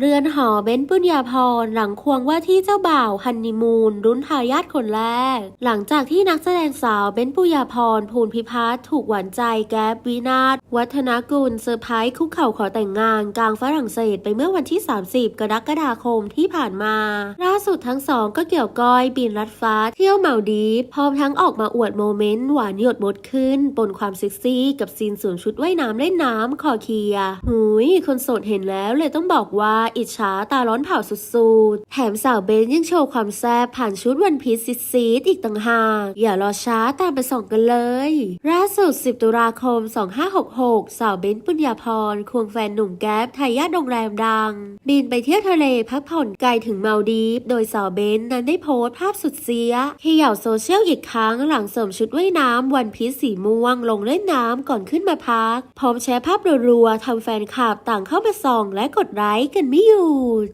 เรือนหอเบ้นปุญญาพรหลังควงว่าที่เจ้าบ่าวฮันนีมูนรุ่นทายาทคนแรก หลังจากที่นักแสดงสาวเบ้นปุญญาพรภูลพิพัฒน์ถูกหวานใจแก๊บวินาศวัฒนกุลเซอร์ไพรส์คุกเข่าขอแต่งงานกลางฝรั่งเศสไปเมื่อวันที่ 30 กรกฎาคมที่ผ่านมาล่าสุดทั้งสองก็เกี่ยวก้อยบินลัดฟ้าเที่ยวเมาดีพร้อมทั้งออกมาอวดโมเมนต์หวานหยดบดขึ้นปนความเซ็กซี่กับซีนสวมชุดว่ายน้ำเล่นน้ำคอเคียหุยคนโสดเห็นแล้วเลยต้องบอกว่าอิจฉาตาร้อนเผาสุดๆ แถมสาวเบนยังโชว์ความแซ่บผ่านชุดวันพีซซีดอีกต่างหาก อย่ารอช้าตามไปส่องกันเลยล่าสุด 10 ตุลาคม 2566 สาวเบนปุญญาพรควงแฟนหนุ่มแก๊ปทายาทโรงแรมดัง บินไปเที่ยวทะเลพักผ่อนไกลถึงเมาดีฟ โดยสาวเบนนั้นได้โพสต์ภาพสุดเสียเขย่าโซเชียลอีกครั้งหลังสวมชุดว่ายน้ำวันพีซสีม่วงลงเล่นน้ำก่อนขึ้นมาพัก พร้อมแชร์ภาพรัวๆทำแฟนคลับต่างเข้ามาส่องและกดไลค์กันไม่หยุด